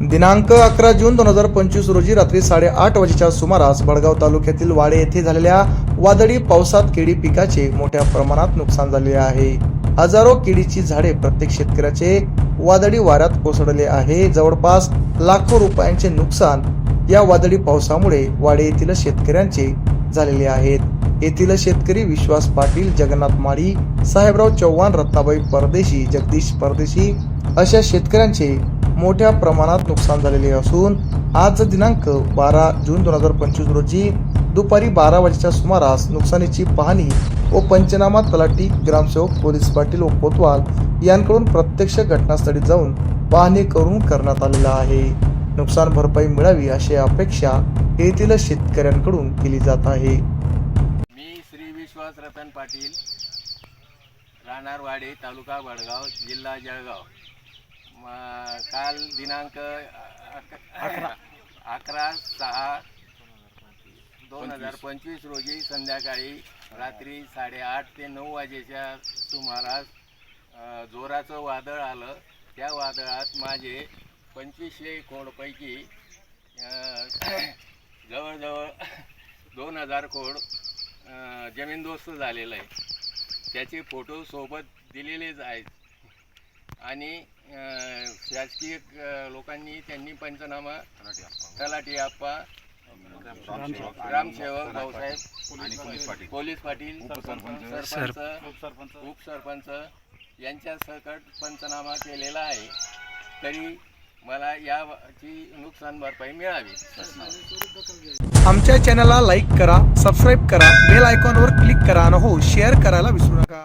दिनांक अकरा जून दोन हजार पंचवीस रोजी रात्री साडेआठ वाजेच्या सुमारास बडगाव तालुक्यातील वाडे येथे झालेल्या वादळी पावसात केळी पिकाचे मोठ्या प्रमाणात नुकसान झाले आहे. हजारो केळीची झाडे प्रत्येक शेतकऱ्याचे वादळी वाऱ्यात कोसळले आहे. जवळपास लाखो रुपयांचे नुकसान या वादळी पावसामुळे वाडे येथील शेतकऱ्यांचे झालेले आहेत. येथील शेतकरी विश्वास पाटील जगन्नाथ माळी साहेबराव चव्हाण रत्नाबाई परदेशी जगदीश परदेशी अशा शेतकऱ्यांचे मोठ्या प्रमाणात नुकसान झालेले असून आज दिनांक बारा जून दोन हजार पंचवीस रोजी दुपारी बारा वाजेच्या सुमारास नुकसानीची पाहणी व पंचनामा तलाठी ग्रामसेवक पोलीस पाटील व कोतवाल यांकडून प्रत्यक्ष घटनास्थळी जाऊन पाहणी करून करण्यात आलेला आहे. नुकसान भरपाई मिळावी अशी अपेक्षा येथील शेतकऱ्यांकडून केली जात आहे. मी श्री विश्वास रतन पाटील राहणार तालुका वडगाव जिल्हा जळगाव. काल दिनांक अकरा. अकरा सहा दोन हजार पंचवीस रोजी संध्याकाळी रात्री साडेआठ ते नऊ वाजेच्या सुमारास जोराचं वादळ आलं. त्या वादळात माझे पंचवीसशे खोडपैकी जवळजवळ दोन हजार खोड जमीनदोस्त झालेलं आहे त्याचे फोटो सोबत दिलेलेच आहेत. आणि शासकीय लोकांनी त्यांनी पंचनामा तलाठी आप्पा ग्रामसेवक भाऊसाहेब आणि पोलीस पाटील. पोलीस पाटील सरपंच उपसरपंच यांच्या सकट पंचनामा केलेला आहे. तरी मला याची नुकसान भरपाई मिळावी. आमच्या चॅनलला लाईक करा सबस्क्राईब करा बेल आयकॉनवर क्लिक करा आणि हो शेअर करायला विसरू नका.